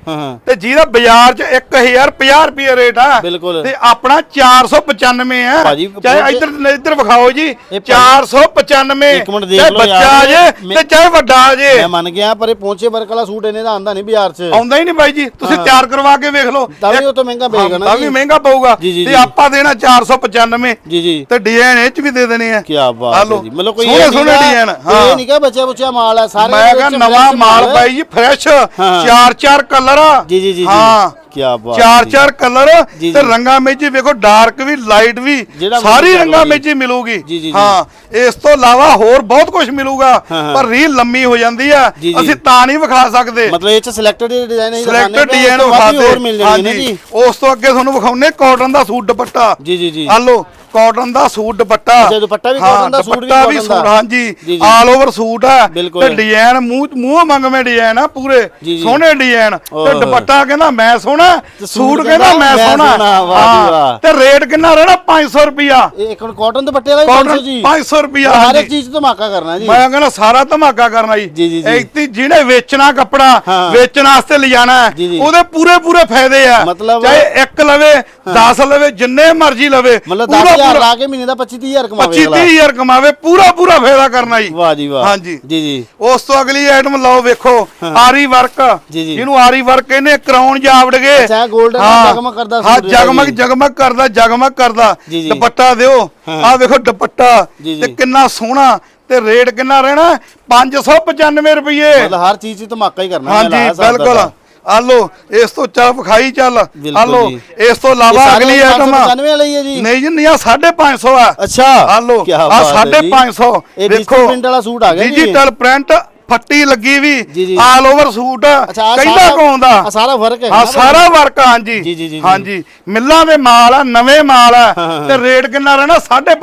ਤੇ ਜਿਹਦਾ ਬਾਜ਼ਾਰ 'ਚ 1050 ਰੁਪਏ ਰੇਟ ਆ। ਤੇ ਆਪਣਾ 495 ਹੈ ਭਾਜੀ, ਚਾਹੇ ਇੱਧਰ ਇੱਧਰ ਵਿਖਾਓ ਜੀ ਇਹ ਭਾਜੀ- 495 ਇੱਕ ਮਿੰਟ ਦੇਖ ਚਾਹੇ ਬੱਚਾ ਜੇ ਤੇ ਚਾਹੇ ਵੱਡਾ ਜੇ ਮੈਂ ਮੰਨ ਗਿਆ ਪਰ ਇਹ ਪਹੁੰਚੇ ਵਰਕ ਵਾਲਾ ਸੂਟ ਇਹਨੇ ਦਾ ਆਂਦਾ ਨਹੀਂ ਬਾਜ਼ਾਰ 'ਚ ਆਉਂਦਾ ਹੀ ਨਹੀਂ ਬਾਈ ਜੀ ਤੁਸੀਂ। ਤਿਆਰ ਕਰਵਾ ਕੇ ਵੇਖ ਲਓ ਤਾਂ ਵੀ ਉਹ ਤੋਂ ਮਹਿੰਗਾ ਪਏਗਾ ਨਾ ਤਾਂ। ਵੀ ਮਹਿੰਗਾ ਪਊਗਾ ਤੇ। ਆਪਾਂ ਦੇਣਾ 495 ਜੀ ਜੀ ਤੇ ਡਿਜ਼ਾਈਨ ਇਹ ਚ ਵੀ ਦੇ ਦੇਣੇ ਆ ਕੀ ਆ ਬਾਤ ਹੈ। ਜੀ ਮਤਲਬ ਕੋਈ ਸੋਹਣੇ ਸੋਹਣੇ ਕੋਈ ਹਾਂ। ਇਹ ਨਹੀਂ ਕਿ ਬੱਚਾ ਬੁੱਚਾ ਮਾਲ ਹੈ ਸਾਰੇ ਮੈਂ ਇਹਦੇ ਕਿਹਾ ਵਿੱਚ ਨਵਾਂ fresh ਮਾਲ ਹੈ। ਬਾਈ ਜੀ ਫਰੈਸ਼ ਹਾਂ। ਚਾਰ ਚਾਰ ਕਲਰ ਜੀ ਜੀ ਜੀ ਜੀ ਹਾਂ ਕੀ ਬਾਤ ਚਾਰ। ਚਾਰ ਕਲਰ ਜੀ, ਤੇ ਜੀ। ਰੰਗਾਂ ਵਿੱਚ ਵੇਖੋ ਡਾਰਕ ਵੀ ਲਾਈਟ ਵੀ ਜਿਹੜਾ ਸਾਰੀ ਮਰਜ਼ੀ ਰੰਗਾਂ ਹੀ ਮਿਲੂਗੀ ਜੀ, ਜੀ, ਜੀ। ਹਾਂ ਇਸ ਤੋਂ ਇਲਾਵਾ ਹੋਰ ਬਹੁਤ ਕੁਝ ਮਿਲੂਗਾ ਹਾਂ, ਹਾਂ। ਪਰ ਰੀਲ ਲੰਮੀ ਹੋ ਜਾਂਦੀ ਆ ਜੀ, ਜੀ। ਅਸੀਂ ਤਾਂ ਨਹੀਂ ਵਿਖਾ ਸਕਦੇ ਮਤਲਬ ਇਹ ਚ ਸਿਲੈਕਟਡ ਡਿਜ਼ਾਈਨ ਹੀ ਸਿਲੈਕਟਡ ਡਿਜ਼ਾਈਨ ਵਿਖਾਤੇ ਹੋਰ ਮਿਲ ਜਾਣਗੇ ਨਾ ਹਾਂਜੀ ਜੀ ਉਸ ਤੋਂ ਅੱਗੇ ਤੁਹਾਨੂੰ ਵਿਖਾਉਨੇ ਕਾਟਨ ਦਾ ਸੂਟ ਦੁਪੱਟਾ ਜੀ ਜੀ ਜੀ ਲਓ ਕਾਟਨ ਦਾ ਸੂਟ ਦੁਪੱਟਾ ਅੱਛਾ, ਦੁਪੱਟਾ ਵੀ ਹਾਂ, cotton ਦਾ, ਸੂਟ ਵੀ ਦੁਪੱਟਾ cotton ਦਾ। ਸੂਟ, ਹਾਂਜੀ ਜੀ। ਆਲ ਓਵਰ ਸੂਟ ਆ ਬਿਲਕੁਲ। ਤੇ ਡਿਜ਼ਾਈਨ ਮੂੰਹ ਮੂੰਹ ਮੰਗਵੇਂ ਡਿਜ਼ਾਈਨ ਆ ਪੂਰੇ ਜੀ, ਜੀ। ਸੋਹਣੇ ਡਿਜ਼ਾਈਨ ਤੇ। ਦੁਪੱਟਾ ਕਹਿੰਦਾ ਮੈਂ ਸੋਹਣਾ ਤੇ ਸੂਟ ਕਹਿੰਦਾ ਮੈਂ ਸੋਹਣਾ। ਵਾਹ ਜੀ ਵਾਹ। ਤੇ ਰੇਟ ਕਿੰਨਾ ਰਹਿਣਾ? 500 ਰੁਪਿਆ ਇਹ ਇੱਕ ਕਾਟਨ ਦੁਪੱਟੇ ਵਾਲਾ ਵੀ 500 ਕਾਟਨ ਜੀ। 500 ਰੁਪਿਆ ਹਰ ਇੱਕ ਚੀਜ਼ ਧਮਾਕਾ ਕਰਨਾ ਜੀ। ਮੈਂ ਕਹਿੰਦਾ ਸਾਰਾ ਧਮਾਕਾ ਕਰਨਾ ਜੀ, ਜੀ, ਜੀ। ਇੱਥੇ ਜਿਹਨੇ ਵੇਚਣਾ ਕੱਪੜਾ ਹਾਂ। ਵੇਚਣ ਵਾਸਤੇ ਲਿਜਾਣਾ ਹੈ, ਜੀ, ਜੀ। ਉਹਦੇ ਪੂਰੇ ਪੂਰੇ ਫਾਇਦੇ ਆ। ਮਤਲਬ- ਚਾਹੇ ਇੱਕ ਲਵੇ 10 ਲਵੇ ਜਿੰਨੇ ਮਰਜ਼ੀ ਲਵੇ ਮਤਲਬ ਪੂਰਾ 10000 ਪੂਰਾ ਲਾ ਕੇ ਮਹੀਨੇ ਦਾ 25 30000 ਕਮਾਵੇ 25 ਅਗਲਾ 30000 ਕਮਾਵੇ ਪੂਰਾ ਪੂਰਾ ਫਾਇਦਾ ਕਰਨਾ ਜੀ। ਵਾਹ ਜੀ ਵਾਹ। ਹਾਂਜੀ। ਜੀ ਜੀ। ਉਸ ਤੋਂ ਅਗਲੀ ਆਈਟਮ ਲਓ ਵੇਖੋ ਆਰੀ ਵਰਕ। ਜੀ, ਜੀ। ਜਿਹਨੂੰ ਆਰੀ ਵਰਕ ਕਹਿੰਦੇ ਕਰਾਉਣ ਜਾਵੜਗੇ ਅੱਛਾ, golden ਨਾਲ ਜਗਮਗ ਕਰਦਾ ਹਾਂ ਜਗਮਗ ਕਰਦਾ ਜਗਮਗ ਕਰਦਾ। ਦੁਪੱਟਾ ਦਿਓ। ਆਹ ਵੇਖੋ ਦੁਪੱਟਾ। ਤੇ। ਕਿੰਨਾ ਸੋਹਣਾ ਤੇ ਰੇਟ ਕਿੰਨਾ ਰਹਿਣਾ? 595 ਰੁਪਏ ਮਤਲਬ ਹਰ ਚੀਜ਼ 'ਚ ਧਮਾਕਾ ਹੀ ਕਰਨਾ ਹਾਂਜੀ ਬਿਲਕੁਲ ਦਾ। ਆ ਲੋ ਇਸ ਤੋਂ ਚੱਲ ਵਿਖਾਈ ਚੱਲ। ਆ ਬਿਲਕੁਲ ਲੋ ਜੀ। ਇਸ ਤੋਂ ਇਹ ਇਲਾਵਾ ਅਗਲੀ ਆਈਟਮ 595 ਵਾਲੀ ਹੈ ਜੀ। ਨਹੀਂ ਜੀ ਨਹੀਂ ਆ 550 ਆ। ਅੱਛਾ। ਆ ਲੋ ਆ ਬਾਤ ਹੈ ਜੀ। 550 ਇਹ digital print ਵਾਲਾ ਸੂਟ ਆ ਗਿਆ ਜੀ। ਡਿਜੀਟਲ ਪ੍ਰਿੰਟ ਫੱਟੀ ਲੱਗੀ ਵੀ। ਆਲ ਓਵਰ ਸੂਟ ਕਹਿੰਦਾ ਕੌਣ ਦਾ? ਸਾਰਾ ਵਰਕ ਹੈ ਸਾਰਾ ਵਰਕ ਹਾਂਜੀ। ਹਾਂਜੀ। ਮਿੱਲਾਂ ਦੇ ਮਾਲ ਆ ਨਵੇਂ ਮਾਲ ਆ। ਤੇ ਰੇਟ ਕਿੰਨਾ ਰਹਿਣਾ? 550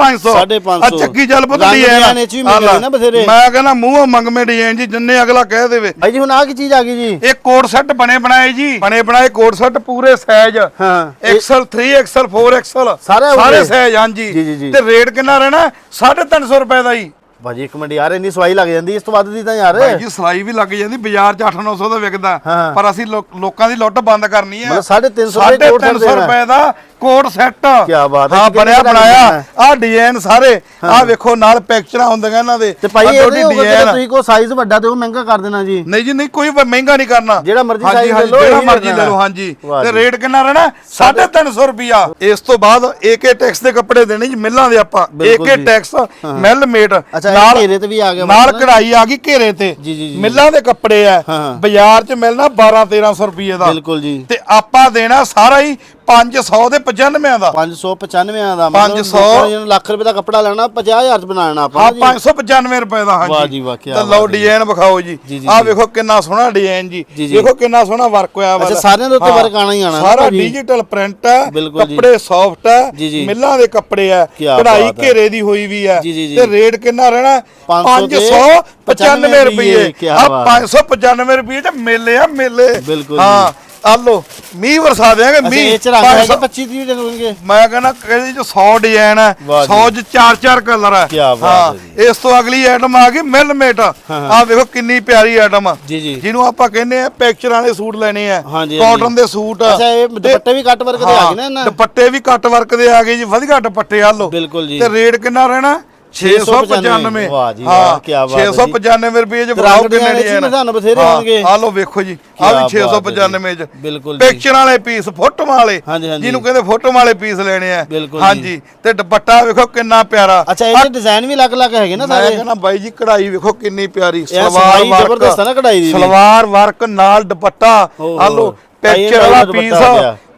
550 ਆ ਚੱਕੀ ਚੱਲ ਪੁੱਤ ਡਿਜ਼ਾਈਨ। ਮੈਂ ਕਹਿੰਦਾ ਮੂੰਹੋਂ ਮੰਗਵੇਂ ਡਿਜ਼ਾਈਨ ਜੀ ਜਿੰਨੇ ਅਗਲਾ ਕਹਿ ਦੇਵੇ। ਭਾਈ ਜੀ ਹੁਣ ਆ ਕੀ ਚੀਜ਼ ਆ ਗਈ ਜੀ? ਇਹ ਕੋਟ ਸੈੱਟ ਬਣੇ ਬਣਾਏ ਜੀ। ਬਣੇ ਬਣਾਏ ਕੋਟ ਸੈੱਟ ਪੂਰੇ ਸਾਈਜ਼ ਹਾਂ। ਐਕਸਲ 3 ਐਕਸਲ 4 ਐਕਸਲ ਸਾਰੇ। ਸਾਈਜ਼ ਹਾਂਜੀ। ਤੇ ਰੇਟ ਕਿੰਨਾ ਰਹਿਣਾ? 350 ਰੁਪਏ ਦਾ ਜੀ। ਭਾਜੀ ਇੱਕ ਮਿੰਟ ਯਾਰ ਇੰਨੀ ਸਵਾਈ ਲੱਗ ਜਾਂਦੀ ਇਸ ਤੋਂ ਵੱਧ ਦੀ ਤਾਂ ਯਾਰ। ਭਾਈ ਜੀ ਸਲਾਈ ਵੀ ਲੱਗ ਜਾਂਦੀ ਬਾਜ਼ਾਰ 'ਚ 8-900 ਦਾ ਵਿਕਦਾ। ਹਾਂ। ਪਰ ਅਸੀਂ ਲੋਕ- ਲੋਕਾਂ ਦੀ ਲੁੱਟ ਬੰਦ ਕਰਨੀ ਹੈ। ਮਤਲਬ 350 ਰੁਪਏ ਕੋਟ 350 ਰੁਪਏ ਦਾ ਕੋਟ ਸੈੱਟ। ਕਿਆ ਬਾਤ ਹੈ, ਹਾਂ ਕਿੰਨੇ ਬਣਿਆ ਦਾ ਬਣਾਇਆ। ਆਹ ਡਿਜ਼ਾਈਨ ਸਾਰੇ। ਆਹ ਵੇਖੋ ਨਾਲ ਪਿਕਚਰਾਂ ਹੁੰਦੀਆਂ ਇਹਨਾਂ ਦੇ। ਤੇ ਭਾਈ ਆਹ ਤੁਹਾਡੀ design। ਤੁਸੀਂ ਕੋ ਸਾਈਜ਼ ਵੱਡਾ ਤੇ ਉਹ ਮਹਿੰਗਾ ਕਰ ਦੇਣਾ ਜੀ। ਨਹੀਂ ਜੀ ਨਹੀਂ ਕੋਈ ਮਹਿੰਗਾ ਨਹੀਂ ਕਰਨਾ। ਜਿਹੜਾ ਮਰਜ਼ੀ ਹਾਂਜੀ, size ਲੈ ਹਾਂਜੀ, ਲਓ, ਜਿਹੜਾ ਇਹੀ ਮਰਜ਼ੀ। ਲੈ ਲਓ ਹਾਂਜੀ। ਵਾਹ ਤੇ ਜੀ। ਰੇਟ ਕਿੰਨਾ ਰਹਿਣਾ? 350 ਰੁਪਿਆ ਇਸ ਤੋਂ ਬਾਅਦ ਏਕੇ ਟੈਕਸ ਦੇ ਕੱਪੜੇ ਦੇਣੇ ਜੀ ਮਿੱਲਾਂ ਦੇ ਆਪਾਂ। ਬਿਲਕੁਲ ਏਕੇ ਜੀ। ਟੈਕਸ ਮਿਲ ਮੇਟ ਅੱਛਾ ਇਹ ਘੇਰੇ ਤੇ ਵੀ ਆ ਗਿਆ ਨਾਲ ਮਤਲਬ। ਕਢਾਈ ਆ ਗਈ ਘੇਰੇ ਤੇ। ਜੀ, ਜੀ, ਜੀ। ਮਿੱਲਾਂ ਦੇ ਕੱਪੜੇ ਆ। ਹਾਂ। ਬਾਜ਼ਾਰ 'ਚ ਮਿਲਣਾ 12 1300 ਰੁਪਏ ਦਾ। ਬਿਲਕੁਲ ਜੀ। ਤੇ ਆਪਾਂ ਦੇਣਾ ਸਾਰਾ ਹੀ 500 ਦੇ 95 ਦਾ 595 ਦਾ 500 ਜਿਹਨੂੰ ਲੱਖ ਰੁਪਏ ਦਾ ਕੱਪੜਾ ਲੈਣਾ 50000 ਚ ਬਣਾਉਣਾ ਆਪਾਂ ਹਾਂ ਨਾ ਜੀ 595 ਰੁਪਏ ਦਾ ਹਾਂਜੀ ਵਾਹ ਜੀ ਵਾਹ, ਤੇ ਲਓ ਹੈ। ਡਿਜ਼ਾਈਨ ਵਿਖਾਓ ਜੀ ਆਹ। ਵੇਖੋ ਕਿੰਨਾ ਸੋਹਣਾ ਡਿਜ਼ਾਈਨ ਜੀ। ਵੇਖੋ ਕਿੰਨਾ ਸੋਹਣਾ ਵਰਕ ਹੋਇਆ ਵਾ ਅੱਛਾ, ਸਾਰਿਆਂ ਦੇ ਉੱਤੇ work ਆਉਣਾ ਹੀ ਆਉਣਾ ਨਾ ਸਾਰਾ। ਡਿਜੀਟਲ ਪ੍ਰਿੰਟ ਹੈ। ਕੱਪੜੇ ਸੌਫਟ। ਹੈ ਮਿੱਲਾਂ ਦੇ ਕੱਪੜੇ ਕਿਆ ਕਢਾਈ ਹੈ। ਘੇਰੇ ਦੀ ਹੋਈ ਵੀ ਹੈ। ਤੇ ਰੇਟ ਕਿੰਨਾ ਰਹਿਣਾ 500 ਤੇ 595 ਰੁਪਏ ਆ ਬਾਤ ਹੈ। 595 ਰੁਪਏ ਚ ਮੇਲੇ ਆ ਮੇਲੇ ਬਿਲਕੁਲ ਹਾਂ ਆ ਲੋ ਮੀਂਹ ਵਰਸਾ ਦੇਾਂਗੇ ਅੱਛਾ ਮੀਂਹ। ਇਹ ਚ ਰੰਗ ਹੈਗੇ 500 25 30 ਦੇਣਗੇ ਮੈਂ ਕਹਿੰਦਾ ਇਹਦੇ ਚ 100 ਡਿਜ਼ਾਈਨ ਹੈ ਵਾਹ ਜੀ। 100 ਚ ਚਾਰ ਚਾਰ ਕਲਰ ਹੈ। ਕਿਆ ਬਾਤ ਹਾਂ, ਇਸ ਤੋਂ ਅਗਲੀ ਆਈਟਮ ਆ ਗਈ ਮਿਲਮੇਟ ਆ ਵੇਖੋ ਕਿੰਨੀ ਪਿਆਰੀ ਆਈਟਮ ਜੀ ਜੀ। ਜਿਹਨੂੰ ਆਪਾਂ ਕਹਿੰਦੇ ਆ ਪਿਕਚਰ ਵਾਲੇ ਸੂਟ ਲੈਣੇ ਆ। ਹਾਂਜੀ, ਕਾਟਨ। ਦੇ ਸੂਟ ਅੱਛਾ ਇਹ ਦੁਪੱਟੇ ਵੀ ਕੱਟ ਵਰਕ ਦੇ ਆ ਗਏ ਨਾ ਹਾਂ, ਇਹਨਾਂ? ਦੁਪੱਟੇ ਵੀ ਕੱਟ ਵਰਕ ਦੇ ਆ ਗਏ ਜੀ। ਵਧੀਆ ਦੁਪੱਟੇ ਆ ਲੋ ਬਿਲਕੁਲ ਜੀ। ਤੇ ਰੇਟ ਕਿੰਨਾ ਰਹਿਣਾ? 695 ਵਾਹ ਜੀ ਵਾਹ, ਕਿਆ ਬਾਤ ਹੈ ਜੀ। 695 ਰੁਪਏ ਚ ਤੇ ਬਣਾਓ ਰੰਗ ਕਿੰਨੇ ਦੀਆਂ ਡਿਜ਼ਾਈਨ ਵਿੱਚ ਵੀ ਤੁਹਾਨੂੰ ਬਥੇਰੇ ਹਾਂ, ਹੋਣਗੇ। ਆਹ ਲਓ ਵੇਖੋ ਜੀ ਆ ਕਿਆ ਵੀ ਬਾਤ 695 ਚ ਬਿਲਕੁਲ ਜੀ। ਪਿਕਚਰ ਵਾਲੇ ਪੀਸ ਫੋਟੋਆਂ ਵਾਲੇ ਹਾਂਜੀ, ਹਾਂਜੀ। ਜਿਹਨੂੰ ਕਹਿੰਦੇ ਫੋਟੋਆਂ ਵਾਲੇ ਪੀਸ ਲੈਣੇ ਆ ਹਾਂਜੀ ਤੇ ਦੁਪੱਟਾ ਵੇਖੋ ਕਿੰਨਾ ਪਿਆਰਾ ਅੱਛਾ ਇਹਦੇ ਡਿਜ਼ਾਈਨ ਵੀ ਅਲੱਗ-ਅਲੱਗ ਹੈਗੇ ਨਾ ਮੈਂ ਸਾਰੇ ਕਹਿੰਦਾ ਬਾਈ ਜੀ ਕਢਾਈ ਵੇਖੋ ਕਿੰਨੀ ਪਿਆਰੀ ਇਹ ਸਫ਼ਾਈ ਜ਼ਬਰਦਸਤ ਆ ਨਾ ਕਢਾਈ ਦੀ ਵੀ। ਸਲਵਾਰ ਵਰਕ ਨਾਲ ਦੁਪੱਟਾ। ਆ ਲਓ ਪਿਕਚਰ ਵਾਲਾ ਪੀਸ।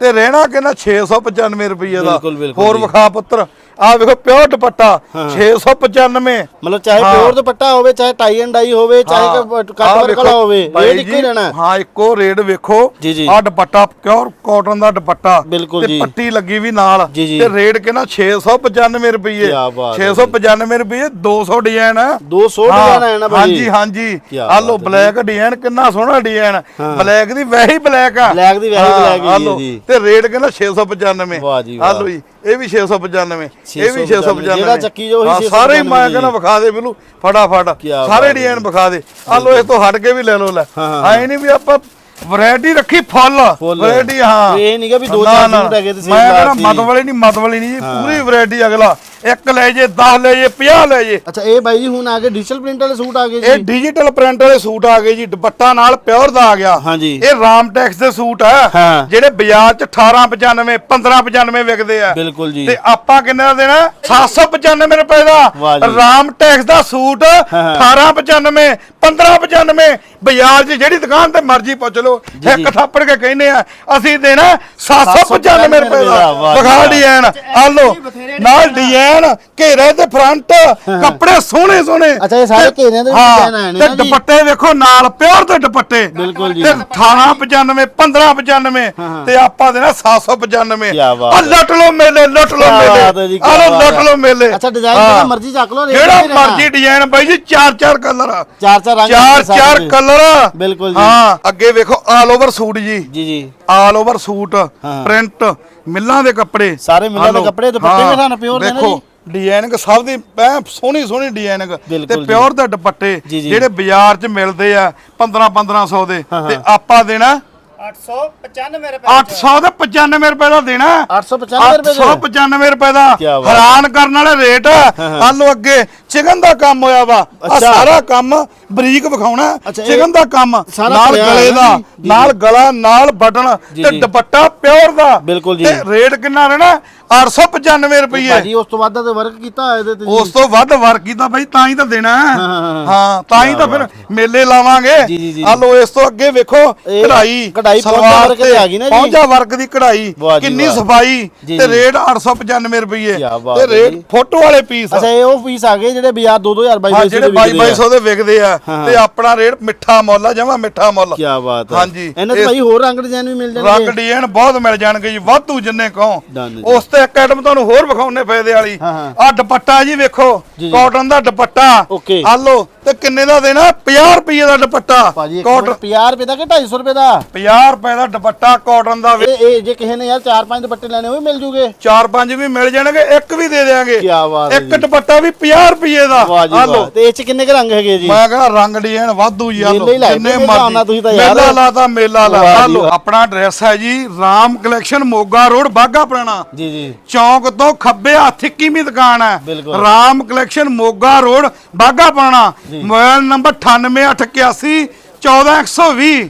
ਤੇ ਰਹਿਣਾ ਕਹਿੰਦਾ 695 ਰੁਪਏ ਦਾ। ਬਿਲਕੁਲ, ਬਿਲਕੁਲ ਹੋਰ ਜੀ। ਵਿਖਾ ਪੁੱਤਰ। ਆ ਵੇਖੋ ਪਿਓਰ ਦੁਪੱਟਾ। 695 ਮਤਲਬ ਚਾਹੇ। ਪਿਓਰ ਦੁਪੱਟਾ ਹੋਵੇ ਚਾਹੇ ਟਾਈ ਐਂਡ ਡਾਈ ਹੋਵੇ ਚਾਹੇ। ਕੱਟ ਆਹ ਵਰਕ ਵਾਲਾ ਵੇਖੋ, ਹੋਵੇ ਬਾਈ ਰੇਟ ਇੱਕੋ ਹੀ ਜੀ, ਰਹਿਣਾ। ਹੈ। ਹਾਂ ਇੱਕੋ ਰੇਟ ਵੇਖੋ। ਜੀ, ਜੀ। ਆ ਦੁਪੱਟਾ ਪਿਓਰ ਕਾਟਨ ਦਾ ਦੁਪੱਟਾ। ਬਿਲਕੁਲ ਜੀ। ਪੱਟੀ ਲੱਗੀ ਵੀ ਨਾਲ। ਜੀ, ਜੀ। ਤੇ ਰੇਟ ਕਿੰਨਾ? 695 ਰੁਪਏ ਕਿਆ ਬਾਤ ਹੈ 695 ਰੁਪਏ 200 ਡਿਜ਼ਾਈਨ ਆ। 200 ਹਾਂ, ਡਿਜ਼ਾਈਨ ਹੈ ਨਾ ਭਾਈ। ਹਾਂਜੀ ਹਾਂਜੀ। ਕਿਆ ਆ ਲੋ ਬਲੈਕ ਡਿਜ਼ਾਈਨ ਕਿੰਨਾ ਸੋਹਣਾ ਡਿਜ਼ਾਈਨ ਬਲੈਕ ਦੀ ਵੈਹੀ ਬਲੈਕ ਆ। Black ਦੀ ਵੈਹੀ ਹਾਂ, black ਹੀ ਆਹ ਲਓ, ਜੀ। ਤੇ ਰੇਟ ਕਹਿੰਦਾ 695 ਵਾਹ ਜੀ, ਆ ਵਾਹ। ਲੋ ਜੀ ਇਹ ਵੀ 695 ਇਹ ਵੀ 695 695 ਜਿਹੜਾ ਚੱਕੀ ਜੋ ਹਾਂ, ਸਾਰੇ ਹੀ 695 ਮੈਂ। ਕਹਿੰਦਾ ਵਿਖਾ ਦੇ ਬਿਲੂ ਫਟਾਫਟ। ਸਾਰੇ ਡਿਜ਼ਾਈਨ ਵਿਖਾ ਦੇ। ਆ ਲੋ ਇਸ ਤੋਂ ਹਟ ਕੇ ਵੀ ਲੈ ਲੋ। ਲੈ। ਆਏ ਨਹੀਂ ਵੀ ਆਪਾਂ ਵੈਰਾਈਟੀ ਰੱਖੀ ਫੁੱਲ। ਵੈਰਾਈਟੀ ਹਾਂ। ਇਹ ਨੀ ਗਾ ਵੀ ਦੋ ਚਾਰ ਸੂਟ ਹੈਗੇ ਤੇ same ਮੈਂ ਕਹਿੰਦਾ। ਮਤ ਵਾਲੀ ਨਹੀਂ ਮਤ ਵਾਲੀ ਨਹੀਂ ਜੀ ਪੂਰੀ ਵੈਰਾਈਟੀ ਅਗਲਾ। ਇੱਕ ਲੈ ਜੇ 10 ਲੈ ਜੇ 50 ਲੈ ਜੇ। ਅੱਛਾ ਇਹ ਬਾਈ ਜੀ ਹੁਣ ਆ ਗਏ ਡਿਜੀਟਲ ਪ੍ਰਿੰਟ ਵਾਲੇ ਸੂਟ ਆ ਗਏ ਇਹ ਜੀ। ਡਿਜੀਟਲ ਪ੍ਰਿੰਟ ਵਾਲੇ ਸੂਟ ਆ ਗਏ ਜੀ ਦੁਪੱਟਾ ਨਾਲ ਪਿਓਰ ਦਾ ਆ ਗਿਆ। ਹਾਂਜੀ। ਇਹ ਰਾਮਟੈਕਸ ਦੇ ਸੂਟ ਆ ਹਾਂ। ਜਿਹੜੇ ਬਾਜ਼ਾਰ 'ਚ 1895 1595 ਵਿਕਦੇ ਆ। ਬਿਲਕੁਲ ਜੀ। ਤੇ ਆਪਾਂ ਕਿੰਨੇ ਦਾ ਦੇਣਾ? 795 ਰੁਪਏ ਵਾਹ ਦਾ ਜੀ। ਰਾਮਟੈਕਸ ਦਾ ਸੂਟ ਹਾਂ। 1895 1595 ਬਾਜ਼ਾਰ 'ਚ ਜਿਹੜੀ ਦੁਕਾਨ ਤੇ ਮਰਜ਼ੀ ਪੁੱਛ ਲਓ ਇੱਕ ਥਾਪੜ ਕੇ ਕਹਿੰਦੇ ਆ ਅਸੀਂ ਦੇਣਾ 795 ਰੁਪਏ ਦਾ। ਵਾਹ ਜੀ, ਵਿਖਾ ਵਾਹ। ਡਿਜ਼ਾਈਨ ਆ ਲਓ। ਨਾਲ ਡਿਜ਼ਾਈਨ ਘੇਰੇ ਤੇ ਫਰੰਟ ਕੱਪੜੇ ਸੋਹਣੇ ਸੋਹਣੇ ਅੱਛਾ, ਇਹ ਸਾਰੇ ਤੇ- ਘੇਰਿਆਂ ਦੇ design ਆਏ ਨੇ ਤੇ ਨਾ। ਦੁਪੱਟੇ ਵੇਖੋ ਨਾਲ ਪਿਓਰ ਦੇ ਦੁਪੱਟੇ ਬਿਲਕੁਲ ਜੀ। ਤੇ 1895 1595 ਤੇ ਆਪਾਂ ਦੇਣਾ 795 ਕਿਆ ਬਾਤ ਆ ਲੁੱਟ ਲੋ ਮੇਲੇ ਲੁੱਟ ਲੋ ਮੇਲੇ ਆ ਲੋ ਲੁੱਟ। ਲੋ ਮੇਲੇ ਅੱਛਾ ਡਿਜ਼ਾਈਨ। ਜਿਹੜਾ ਮਰਜ਼ੀ ਚੱਕ ਰੇਟ ਜਿਹੜਾ। ਮਰਜ਼ੀ ਡਿਜ਼ਾਈਨ ਬਾਈ ਜੀ ਚਾਰ ਚਾਰ ਕਲਰ ਆ ਚਾਰ ਚਾਰ ਰੰਗ ਚਾਰ ਨੇ ਚਾਰ ਦੇ। ਕਲਰ ਬਿਲਕੁਲ ਜੀ। ਹਾਂ ਅੱਗੇ ਵੇਖੋ ਆਲ ਓਵਰ ਸੂਟ ਜੀ ਜੀ ਜੀ ਆਲ ਓਵਰ ਸੂਟ। ਪ੍ਰਿੰਟ ਮਿੱਲਾਂ ਦੇ ਕੱਪੜੇ ਸਾਰੇ ਮਿੱਲਾਂ ਦੇ। ਕੱਪੜੇ, ਦੁਪੱਟੇ ਵੀ ਤੁਹਾਨੂੰ pure ਦੇ ਨੇ ਦੇਖੋ ਡਿਜ਼ਾਈਨਿੰਗ ਸਭ ਦੀ ਐ ਸੋਹਣੀ ਸੋਹਣੀ ਡਿਜ਼ਾਈਨਿੰਗ ਤੇ ਜੀ। ਪਿਓਰ ਦੇ ਦੁਪੱਟੇ ਜੀ, ਜੀ। ਜਿਹੜੇ ਬਾਜ਼ਾਰ 'ਚ ਮਿਲਦੇ ਆ 15 1500 ਦੇ ਤੇ। ਆਪਾਂ ਦੇਣਾ 895 ਰੁਪਏ 800 ਤੇ 95 ਰੁਪਏ ਦਾ ਦੇਣਾ। 895 ਰੁਪਏ ਦੇ 895 ਰੁਪਏ ਦਾ ਕਿਆ ਬਾਤ। ਹੈਰਾਨ ਕਰਨ ਵਾਲੇ ਰੇਟ। ਆ ਲੋ ਅੱਗੇ ਚਿਕਨ ਦਾ ਕੰਮ ਹੋਇਆ ਵਾ। ਆ ਅੱਛਾ। ਸਾਰਾ ਕੰਮ ਬਰੀਕ ਵਿਖਾਉਣਾ। ਅੱਛਾ, ਇਹ ਚਿਕਨ ਦਾ ਕੰਮ ਸਾਰਾ ਨਾਲ ਗਲੇ ਦਾ ਜੀ, ਜੀ, ਨਾਲ ਗਲਾ ਨਾਲ ਬਟਨ ਜੀ, ਤੇ ਜੀ। ਦੁਪੱਟਾ ਪਿਓਰ ਦਾ। ਬਿਲਕੁਲ ਜੀ। ਤੇ ਰੇਟ ਕਿੰਨਾ ਰਹਿਣਾ? 895 ਰੁਪਏ ਭਾਜੀ ਉਸ ਤੋਂ ਬਾਅਦ ਦਾ ਵਰਕ ਕੀਤਾ ਹੋਇਆ ਇਹਦੇ ਤੇ ਜੀ। ਉਸ ਤੋਂ ਵੱਧ ਵਰਕ ਕੀਤਾ ਬਾਈ ਤਾਂ ਹੀ ਤਾਂ ਦੇਣਾ। ਹੈ। ਹਾਂ, ਹਾਂ, ਹਾਂ ਤਾਂ ਹੀ ਤਾਂ ਫਿਰ ਮੇਲੇ ਲਾਵਾਂਗੇ। ਜੀ, ਜੀ, ਜੀ। ਆ ਲੋ ਇਸ ਤੋਂ ਅੱਗੇ ਵੇਖੋ ਇਹ ਕਢਾਈ ਕਢਾਈ ਪਹੁੰਚਾ ਵਰਕ ਤੇ ਆ ਗਈ ਨਾ ਜੀ। ਪਹੁੰਚਾ ਵਰਕ ਦੀ ਕਢਾਈ ਕਿੰਨੀ। ਸਫ਼ਾਈ ਤੇ। ਰੇਟ 895 ਰੁਪਏ ਤੇ ਰੇਟ। ਫੋਟੋ ਵਾਲੇ ਪੀਸ ਅੱਛਾ ਇਹ ਉਹ ਪੀਸ ਆ ਗਏ ਜਿਹੜੇ ਬਾਜ਼ਾਰ 2-2000 ਬਾਈ ਹਾਂ ਜਿਹੜੇ 2200 ਦੇ ਵਿਕਦੇ ਆ। ਤੇ ਆਪਣਾ ਰੇਟ ਮਿੱਠਾ ਮੁੱਲ ਆ ਜਮਾ ਮਿੱਠਾ ਮੁੱਲ ਕੀ ਬਾਤ ਹੈ ਹਾਂਜੀ, ਇਹਨਾਂ ਤੇ ਭਾਈ ਹੋਰ ਰੰਗ ਡਿਜ਼ਾਈਨ ਵੀ ਮਿਲ ਰੰਗ ਜਾਣਗੇ ਡਿਜ਼ਾਈਨ ਬਹੁਤ ਮਿਲ ਜਾਣਗੇ ਜੀ ਵਾਧੂ ਜਿੰਨੇ ਕਹੋ। ਉਸ ਤੇ ਇੱਕ ਆਈਟਮ ਤੁਹਾਨੂੰ ਹੋਰ ਵਿਖਾਉਣੇ ਫਾਇਦੇ ਵਾਲੀ। ਆ ਦੁਪੱਟਾ ਜੀ ਵੇਖੋ। ਕਾਟਨ ਦਾ ਦੁਪੱਟਾ। ਆ ਲੋ ਤੇ ਕਿੰਨੇ ਦਾ ਦੇਣਾ 50 ਰੁਪਏ ਦਾ ਦੁਪੱਟਾ ਕਾਟਨ ਮਿੰਟ 50 ਰੁਪਏ ਦਾ ਕਿ 250 ਰੁਪਏ ਦਾ 50 ਰੁਪਏ ਦਾ ਦੁਪੱਟਾ ਕਾਟਨ ਦਾ ਇਹ ਇਹ ਜੇ ਕਿਸੇ ਨੇ ਯਾਰ 4-5 ਦੁਪੱਟੇ ਲੈਣੇ ਉਹ ਵੀ ਮਿਲ ਜੂਗੇ। ਚਾਰ ਪੰਜ ਵੀ ਮਿਲ ਜਾਣਗੇ ਇੱਕ ਵੀ ਦੇ ਦੇਾਂਗੇ ਕਿਆ ਬਾਤ ਹੈ ਇੱਕ ਜੀ। ਦੁਪੱਟਾ ਵੀ 50 ਰੁਪਏ ਦਾ। ਵਾਹ ਜੀ ਆ ਵਾਹ। ਲੋ ਤੇ ਇਹ ਚ ਕਿੰਨੇ ਕੁ ਰੰਗ ਹੈਗੇ ਜੀ? ਮੈਂ ਕਹਿੰਦਾ ਰੰਗ ਡਿਜ਼ਾਈਨ ਵਾਧੂ ਲੋ ਮੇਲੇ ਹੀ ਲਾਏ ਪਏ ਤੁਸੀਂ ਤਾਂ ਯਾਰ। ਮੇਲਾ ਲਾਤਾ। ਮੇਲਾ ਵਾਹ ਲਾਤਾ ਜੀ ਲੋ ਵਾਹ। ਆਪਣਾ ਐਡਰੈਸ ਹੈ ਜੀ ਰਾਮ ਕਲੈਕਸ਼ਨ ਮੋਗਾ ਰੋਡ ਬਾਗਾ ਪੁਰਾਣਾ। ਜੀ ਜੀ। ਚੌਂਕ ਤੋਂ ਖੱਬੇ ਹੱਥ ਇੱਕੀਵੀਂ ਦੁਕਾਨ ਹੈ। ਬਿਲਕੁਲ। Ram collection Moga road Bagha Purana. Mobile number 98881 14120